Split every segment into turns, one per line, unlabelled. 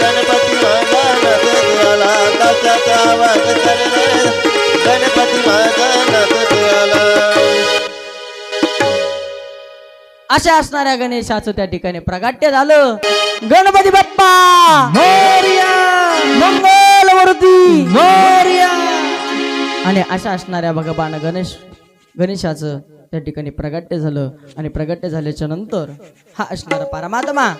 गणपती देवाला आवाज गणपती माझा
अशा असणाऱ्या गणेशाचं त्या ठिकाणी प्रगाट्य झालं. गणपती बाप्पा! मंगलमूर्ती आणि अशा असणाऱ्या भगवान गणेश गणेशाचं त्या ठिकाणी प्रगट्य झालं. आणि प्रगट्य झाल्याच्यानंतर हा असणारा परमात्मा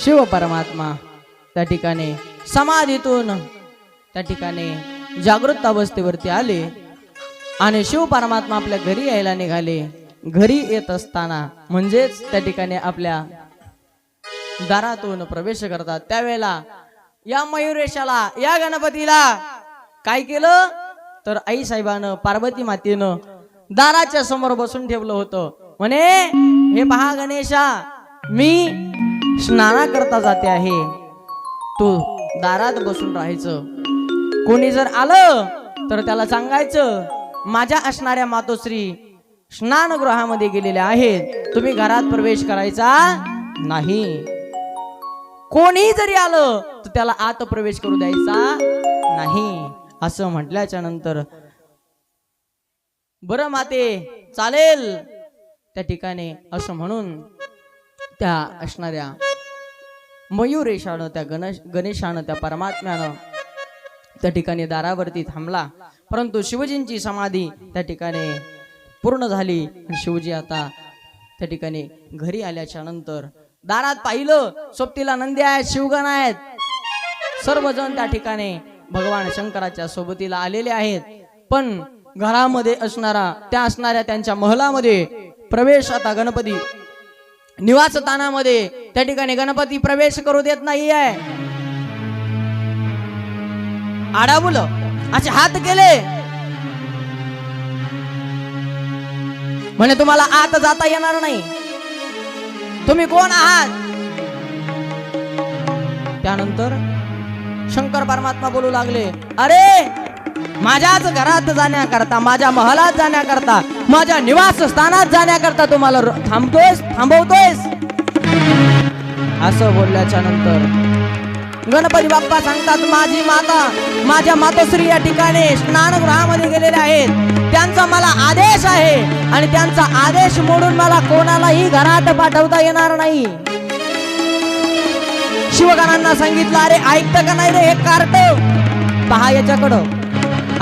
शिव परमात्मा त्या ठिकाणी समाधीतून त्या ठिकाणी जागृत अवस्थेवरती आले आणि शिव परमात्मा आपल्या घरी यायला निघाले. घरी येत असताना म्हणजेच त्या ठिकाणी आपल्या दारातून प्रवेश करतात. त्यावेळेला या मयुरेशाला या गणपतीला काय केलं? तर आई साहेबानं पार्वती मातेनं दाराच्या समोर बसून ठेवलं होतं. म्हणे हे पहा गणेशा मी स्नाना करता जाते आहे. तू दारात बसून राहायचं. कोणी जर आलं तर त्याला सांगायचं माझ्या असणाऱ्या मातोश्री स्नानगृहामध्ये गेलेल्या आहेत. तुम्ही घरात प्रवेश करायचा नाही. कोणी जरी आलं तर त्याला आत प्रवेश करू द्यायचा नाही. असं म्हटल्याच्या नंतर बरं माते चालेल. त्या ठिकाणी असं म्हणून त्या असणाऱ्या मयुरेशानं त्या गणेश गणेशानं त्या परमात्म्यानं त्या ठिकाणी दारावरती थांबला. परंतु शिवजींची समाधी त्या ठिकाणी पूर्ण झाली. आणि शिवजी आता त्या ठिकाणी घरी आल्याच्यानंतर दारात पाहिलं सोबतीला नंदी आहेत शिवगण आहेत. सर्वजण त्या ठिकाणी भगवान शंकराच्या सोबतीला आलेले आहेत. पण घरामध्ये असणारा त्या असणाऱ्या त्यांच्या महलामध्ये प्रवेश आता गणपती निवासस्थानामध्ये त्या ठिकाणी गणपती प्रवेश करू देत नाही आहे आडाबुल असे हात केले. म्हणे तुम्हाला आत जाता येणार नाही. तुम्ही कोण आहात? त्यानंतर शंकर परमात्मा बोलू लागले अरे माझ्याच घरात जाण्याकरता माझ्या महलात जाण्याकरता माझ्या निवासस्थानात जाण्याकरता तुम्हाला थांबतोयस? थांबवतोयस? असं बोलल्याच्या नंतर गणपती बाप्पा सांगतात माझी माता माझ्या मातोश्री या ठिकाणी स्नानगृहामध्ये गेलेले आहेत. त्यांचा मला आदेश आहे आणि त्यांचा आदेश मोडून मला कोणालाही घरात पाठवता येणार नाही. शिवगणांना सांगितलं अरे ऐकतं का नाही रे हे कार्ट पहा याच्याकडं.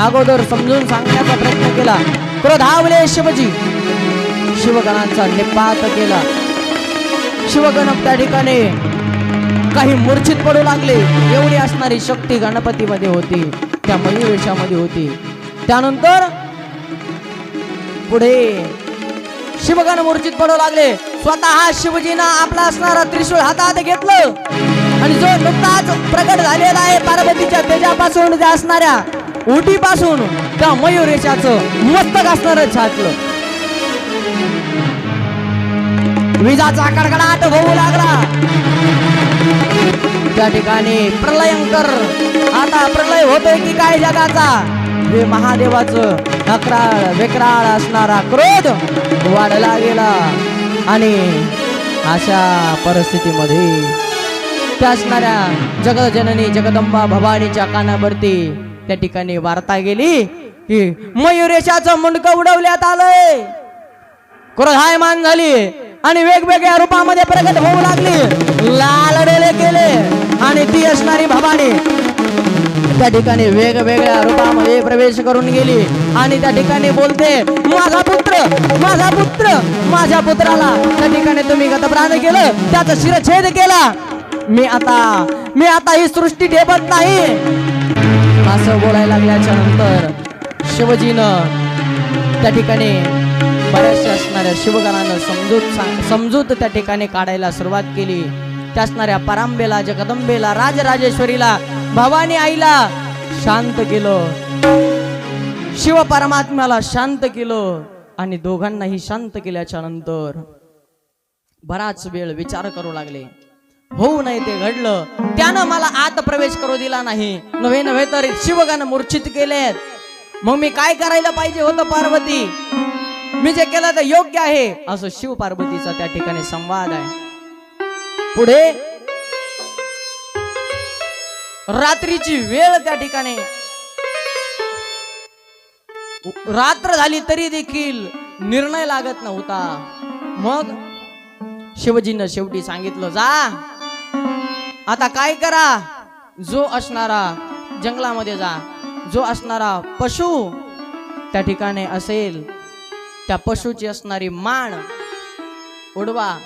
अगोदर समजून सांगण्याचा प्रयत्न केला. क्रोधावले शिवजी. शिवगणांचा निपात केला. शिवगणप त्या ठिकाणी काही मूर्छित पडू लागले. एवढी असणारी शक्ती गणपतीमध्ये होती. त्या मयुरेशामध्ये होती. त्यानंतर पुढे शिवगण मूर्छित पडू लागले. स्वतः शिवजीनं आपला असणारा त्रिशूळ हातात घेतलं. आणि जो नुकताच प्रकट झालेला आहे पार्वतीच्या तेजापासून असणाऱ्या उटीपासून त्या मयुरेशाचं मस्तक असणार छाटलं विजाचा कडकडाट होऊ लागला. त्या ठिकाणी प्रलयंकर आता प्रलय होतोय की काय जगाचा? हे महादेवाचं अकराळ विक्राळ असणारा क्रोध वाढला गेला. आणि अशा परिस्थितीमध्ये त्या असणाऱ्या जगजननी जगदंबा भवानीच्या कानावरती त्या ठिकाणी वार्ता गेली की मयुरेशाचं मुंडकं उडवल्यात आलंय. क्रोधायमान झाली आणि वेगवेगळ्या रूपामध्ये प्रगट होऊ लागली. लाल डोळे केले आणि ती असणारी भवानी त्या ठिकाणी वेगवेगळ्या रूपामध्ये प्रवेश करून गेली आणि त्या ठिकाणी बोलते माझा पुत्र माझा पुत्र माझ्या पुत्राला. त्या ठिकाणी तुम्ही गतप्राण केलं त्याचा शिरछेद केला. मी आता मी आता ही सृष्टी ठेवत नाही. असं बोलायला लागल्याच्या नंतर शिवजीनं त्या ठिकाणी बऱ्याचशा असणाऱ्या शिवगणानं समजूत सांग- समजूत त्या ठिकाणी काढायला सुरुवात केली. त्या असणाऱ्या परांबेला जगदंबेला राजराजेश्वरीला भवानी आईला शांत केलं. शिव परमात्म्याला शांत केलं आणि दोघांनाही शांत केल्याच्यानंतर बराच वेळ विचार करू लागले. होऊ नये ते घडलं त्यानं मला आत प्रवेश करू दिला नाही. नव्हे नव्हे तर शिवगण मूर्छित केलेत. मग मी काय करायला पाहिजे होतं पार्वती? मी जे केलं ते योग्य आहे. असं शिव पार्वतीचा त्या ठिकाणी संवाद आहे. पुढे. रात्रीची वेळ त्या ठिकाणी. रात्र झाली तरी देखील निर्णय लागत नव्हता. मग शिवजीनं शेवटी सांगितलं जा. आता काय करा? जो असणारा जंगलामध्ये जा जो असणारा पशु त्या ठिकाणी असेल त्या पशुची असणारी मान उडवा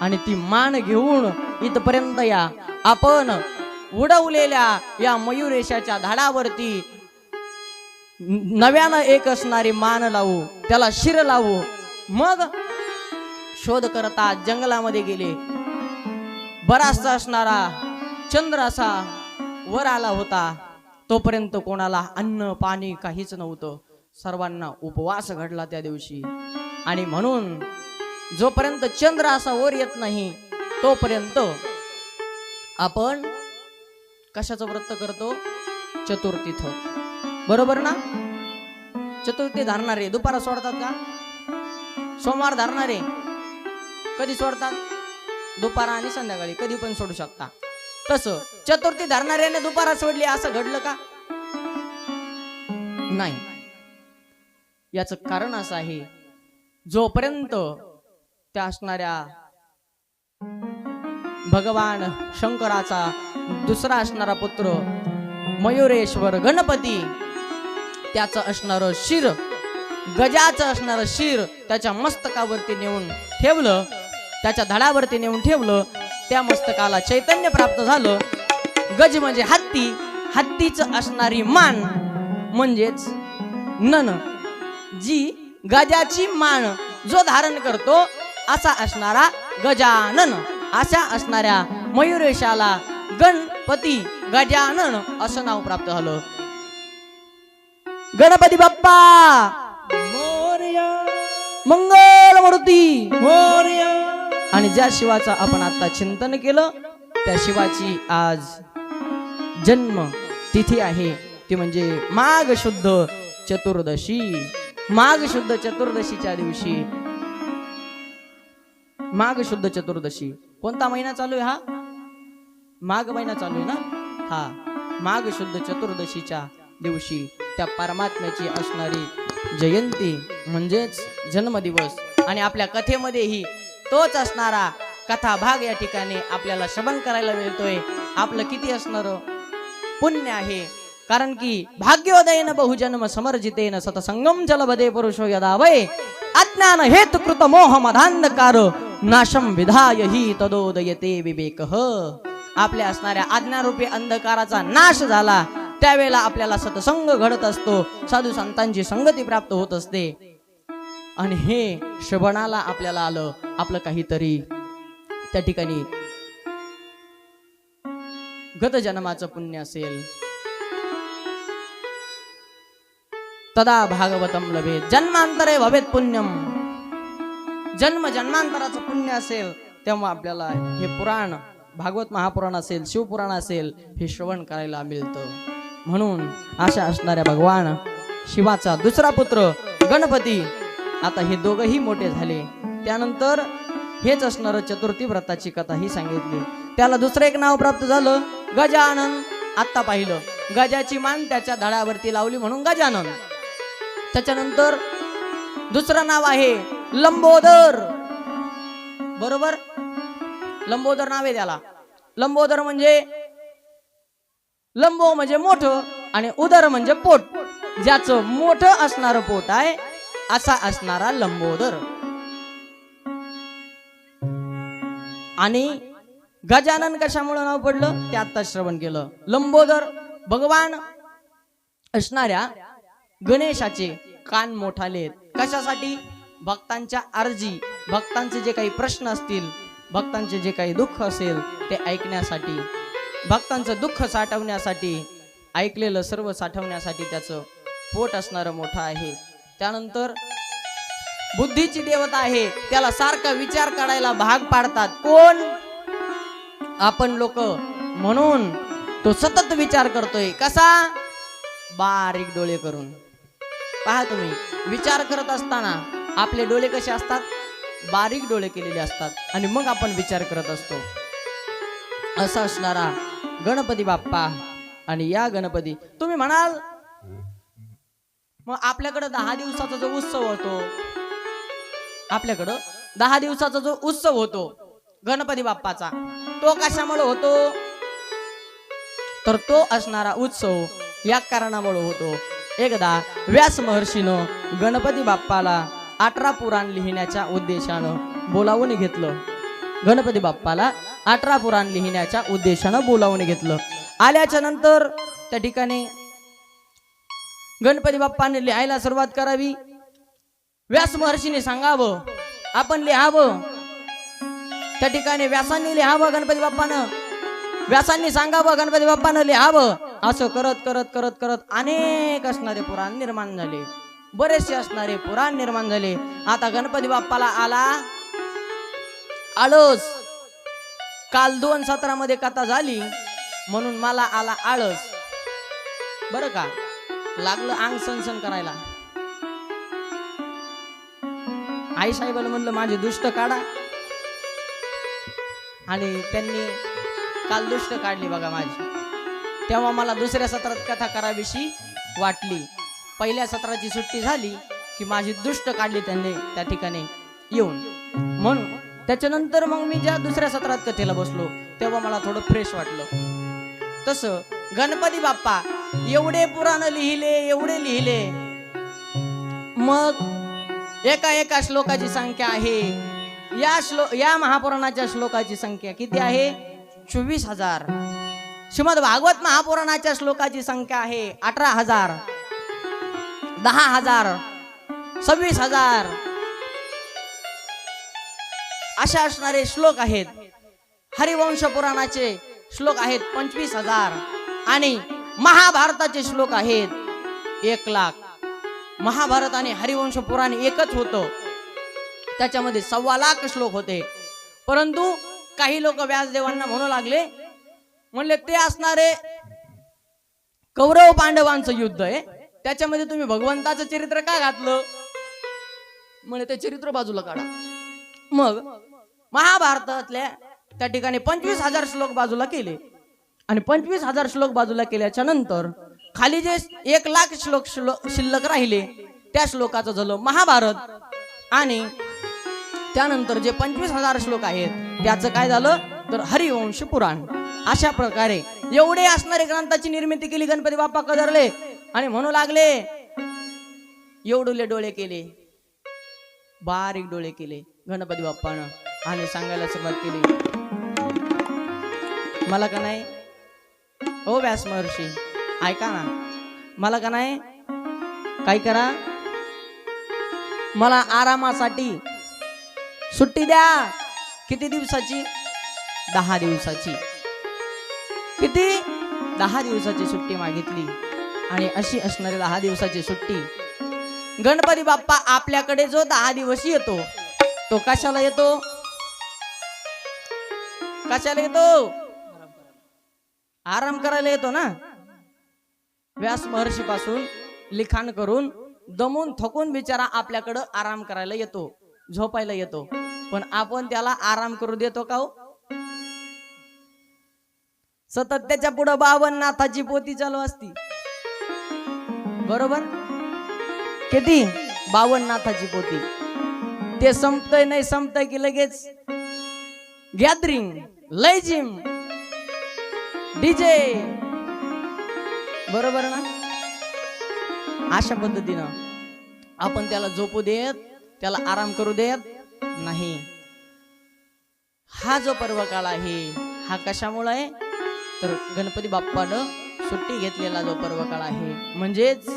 आणि ती मान घेऊन इथपर्यंत या. आपण उडवलेल्या या मयुरेशाच्या झाडावरती नव्यानं एक असणारी मान लावू त्याला शिर लावू. मग शोध करता जंगलामध्ये गेले. बराचसा असणारा चंद्र असा वर आला होता. तोपर्यंत कोणाला अन्न पाणी काहीच नव्हतं. सर्वांना उपवास घडला त्या दिवशी. आणि म्हणून जोपर्यंत चंद्र असा वर येत नाही तोपर्यंत आपण कशाचं व्रत करतो? चतुर्थीथ बरोबर ना? चतुर्थी धरणारे. दुपारा सोडतात का? सोमवार धरणारे. कधी सोडतात? दुपारा आणि संध्याकाळी कधी पण सोडू शकता. तसं चतुर्थी धरणाऱ्याने दुपारा सोडली असं घडलं का? नाही. याच कारण असं आहे जोपर्यंत त्या असणाऱ्या भगवान शंकराचा दुसरा असणारा पुत्र मयुरेश्वर गणपती त्याचं असणारं शिर गजाचं असणारं शिर त्याच्या मस्तकावरती नेऊन ठेवलं त्याच्या धडावरती नेऊन ठेवलं. त्या मस्तकाला चैतन्य प्राप्त झालं. गज म्हणजे हत्ती. हत्तीचं असणारी मान म्हणजेच नन. जी गजाची मान जो धारण करतो असा असणारा गजानन. अशा असणाऱ्या मयुरेशाला गणपती गजानन असं नाव प्राप्त झालं. गणपती बाप्पा! मंगल मूर्ती आणि ज्या शिवाचं आपण आता चिंतन केलं त्या शिवाची आज जन्म तिथी आहे. ती म्हणजे माघ शुद्ध चतुर्दशी. माघ शुद्ध चतुर्दशीच्या दिवशी. माघ शुद्ध चतुर्दशी. कोणता महिना चालू आहे हा? माघ महिना चालू आहे ना? हा. माघ शुद्ध चतुर्दशीच्या दिवशी त्या परमात्म्याची असणारी जयंती म्हणजेच जन्मदिवस. आणि आपल्या कथेमध्येही तोच असणारा कथा भाग या ठिकाणी आपल्याला श्रवण करायला मिळतोय. आपलं किती असणार? पुण्य आहे. कारण की भाग्योदयन बहुजन्म समर्जितेन सतसंगम जलबदे पुरुषो यदा वय अज्ञान हेतुकृत मोह मधांधकार नाशम विधाय ही तदोदयते विवेक. आपल्या असणाऱ्या आज्ञारूपी अंधकाराचा नाश झाला. त्यावेळेला आपल्याला सतसंग घडत असतो. साधू संतांची संगती प्राप्त होत असते. आणि हे श्रवणाला आपल्याला आलं आपलं काहीतरी त्या ठिकाणी गत जन्माचं पुण्य असेल. तदा भागवतम लभे. जन्मांतरे भवेत पुण्यम. जन्म जन्मांतराचं पुण्य असेल तेव्हा आपल्याला हे पुराण भागवत महापुराण असेल शिवपुराण असेल हे श्रवण करायला मिळतं. म्हणून अशा असणाऱ्या भगवान शिवाचा दुसरा पुत्र गणपती आता हे दोघही मोठे झाले. त्यानंतर हेच असणार चतुर्थी व्रताची कथा ही सांगितली. त्याला दुसरं एक नाव प्राप्त झालं गजानन. आत्ता पाहिलं गजाची मान त्याच्या धडावरती लावली म्हणून गजानन. त्याच्यानंतर दुसरं नाव आहे लंबोदर. बरोबर? लंबोदर नाव आहे त्याला. लंबोदर म्हणजे लंबो म्हणजे मोठं आणि उदर म्हणजे पोट. ज्याचं मोठं असणारं पोट आहे असा असणारा लंबोदर. आणि गजानन कशामुळे नाव पडलं? ते आता श्रवण केलं. लंबोदर भगवान असणाऱ्या गणेशाचे कान मोठाले कशासाठी? भक्तांच्या अर्जी भक्तांचे जे काही प्रश्न असतील भक्तांचे जे काही दुःख असेल ते ऐकण्यासाठी भक्तांचं दुःख साठवण्यासाठी ऐकलेलं सर्व साठवण्यासाठी त्याचं पोट असणारं मोठं आहे. त्यानंतर बुद्धीची देवता आहे त्याला सारखा विचार करायला भाग पाडतात. कोण? आपण लोक. म्हणून तो सतत विचार करतोय. कसा? बारीक डोळे करून. पहा तुम्ही विचार करत असताना आपले डोळे कसे असतात? बारीक डोळे केलेले असतात. आणि मग आपण विचार करत असतो. असा असणारा गणपती बाप्पा आणि या गणपती. तुम्ही म्हणाल मग आपल्याकडं दहा दिवसाचा जो उत्सव होतो आपल्याकडं दहा दिवसाचा जो उत्सव होतो गणपती बाप्पाचा तो कशामुळे होतो? तर तो असणारा उत्सव या कारणामुळे होतो. एकदा व्यास महर्षीनं गणपती बाप्पाला अठरा पुराण लिहिण्याच्या उद्देशानं बोलावून घेतलं. गणपती बाप्पाला अठरा पुराण लिहिण्याच्या उद्देशानं बोलावून घेतलं. आल्याच्यानंतर त्या ठिकाणी गणपती बाप्पाने लिहायला सुरुवात करावी. व्यास महर्षीने सांगावं आपण लिहावं. त्या ठिकाणी व्यासांनी लिहावं गणपती बाप्पानं. व्यासांनी सांगावं गणपती बाप्पानं लिहावं. असं करत करत करत करत अनेक असणारे पुराण निर्माण झाले. बरेचसे असणारे पुराण निर्माण झाले. आता गणपती बाप्पाला आला आळस. काल दोन सत्रामध्ये कथा झाली म्हणून मला आला आळस. बरं का? लागलं अंग सनसन करायला. आई साहेबाला म्हणलं माझे दुष्ट काढा. आणि त्यांनी काल दुष्ट काढली बघा माझी. तेव्हा मला दुसऱ्या सत्रात कथा करावीशी वाटली. पहिल्या सत्राची सुट्टी झाली की माझी दुष्ट काढली त्यांनी त्या ठिकाणी येऊन. म्हणून त्याच्यानंतर मग मी ज्या दुसऱ्या सत्रात कथेला बसलो तेव्हा मला थोडं फ्रेश वाटलं. तसं गणपती बाप्पा एवढे पुराण लिहिले एवढे लिहिले. मग एका एका श्लोकाची संख्या आहे. या श्लो या महापुराणाच्या श्लोकाची संख्या किती आहे? चोवीस हजार. श्रीमद भागवत महापुराणाच्या श्लोकाची संख्या आहे अठरा हजार दहा हजार सव्वीस हजार. अशा असणारे श्लोक आहेत. हरिवंश पुराणाचे श्लोक आहेत पंचवीस हजार. आणि महाभारताचे श्लोक आहेत. एक लाख. महाभारत आणि हरिवंश पुराण एकच होतं. त्याच्यामध्ये सव्वा लाख श्लोक होते. परंतु काही लोक व्यासदेवांना म्हणू लागले म्हणले ते असणारे कौरव पांडवांचं युद्ध आहे. त्याच्यामध्ये तुम्ही भगवंताचं चरित्र का घातलं? म्हणे ते चरित्र बाजूला काढा. मग महाभारतातल्या त्या ठिकाणी पंचवीस हजार श्लोक बाजूला केले. आणि पंचवीस हजार श्लोक बाजूला केल्याच्यानंतर खाली जे एक लाख श्लोक शिल्लक राहिले त्या श्लोकाचं झालं महाभारत. आणि त्यानंतर जे पंचवीस हजार श्लोक आहेत त्याचं काय झालं? तर हरिवंश पुराण. अशा प्रकारे एवढे असणारे ग्रंथाची निर्मिती केली गणपती बाप्पा कदरले आणि म्हणू लागले एवढुले डोळे केले. बारीक डोळे केले गणपती बाप्पानं. आणि सांगायला सुरुवात केली. मला का नाही? ओ व्यास महर्षी ऐका ना. मला का नाही? काय करा? मला आरामासाठी सुट्टी द्या. किती दिवसाची? दहा दिवसाची. किती? दहा दिवसाची सुट्टी मागितली. आणि अशी असणारी दहा दिवसाची सुट्टी. गणपती बाप्पा आपल्याकडे जो दहा दिवस येतो तो कशाला येतो? कशाला येतो? आराम करायला येतो ना? व्यास महर्षीपासून लिखाण करून दमून थकून बिचारा आपल्याकडं आराम करायला येतो झोपायला येतो. पण आपण त्याला आराम करू देतो का हो? सतत त्याच्या पुढं बावन नाथाची पोती चालू असती. बरोबर? किती? बावन नाथाची पोती. ते संपतय नाही संपतय की लगेच? गॅदरिंग लय जिम. डीजे. बरोबर ना? अशा पद्धतीनं. आपण त्याला झोपू देत त्याला आराम करू देत नाही. हा जो पर्व काळ आहे हा कशामुळे? आहे तर गणपती बाप्पानं सुट्टी घेतलेला जो पर्व काळ आहे म्हणजेच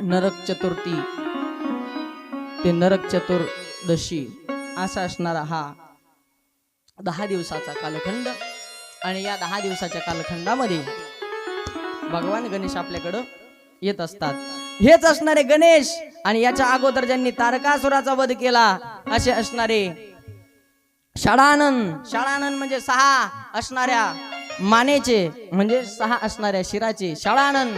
नरक चतुर्थी. ते नरक चतुर्दशी. असा असणारा हा दहा दिवसाचा कालखंड. आणि या दहा दिवसाच्या कालखंडामध्ये भगवान गणेश आपल्याकडं येत असतात. हेच असणारे गणेश आणि याच्या अगोदर ज्यांनी तारकासुराचा वध केला असे असणारे शाळानंद शाळानंद म्हणजे सहा असणाऱ्या मानेचे म्हणजे सहा असणाऱ्या शिराचे शाळानंद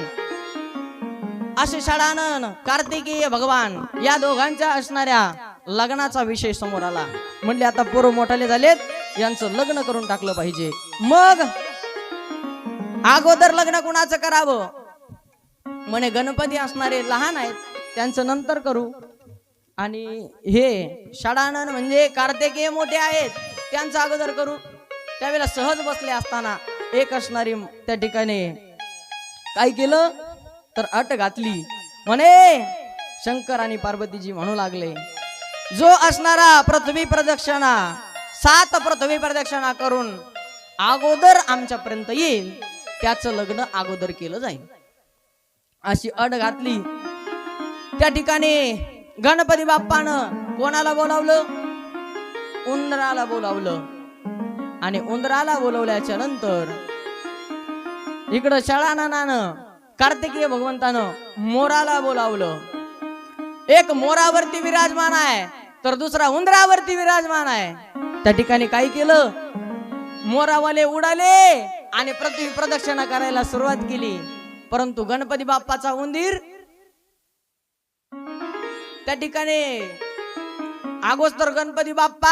असे शाळानंद कार्तिकीय भगवान या दोघांच्या असणाऱ्या लग्नाचा विषय समोर आला. म्हणले आता पूर्व मोठाले झालेत यांचं लग्न करून टाकलं पाहिजे. मग अगोदर लग्न कुणाचं करावं? म्हणे गणपती असणारे लहान आहेत त्यांचं नंतर करू. आणि हे षडानन म्हणजे कार्तिकेय मोठे आहेत त्यांचं अगोदर करू. त्यावेळेला सहज बसले असताना एक असणारी त्या ठिकाणी काय केलं? तर अट घातली. म्हणे शंकर आणि पार्वतीजी म्हणू लागले जो असणारा पृथ्वी प्रदक्षिणा सात पृथ्वी प्रदक्षिणा करून अगोदर आमच्यापर्यंत येईल त्याचं लग्न अगोदर केलं जाईल. अशी अड घातली. त्या ठिकाणी गणपती बाप्पानं कोणाला बोलावलं? उंदराला बोलावलं. आणि उंदराला बोलवल्याच्या नंतर इकडं शळाननानं कार्तिकीय भगवंतानं मोराला बोलावलं. एक मोरावरती विराजमान आहे तर दुसरा उंदरावरती विराजमान आहे. त्या ठिकाणी काय केलं? मोरावाले उडाले आणि पृथ्वी प्रदक्षिणा करायला सुरुवात केली. परंतु गणपती बाप्पाचा उंदीर त्या ठिकाणी अगोदर गणपती बाप्पा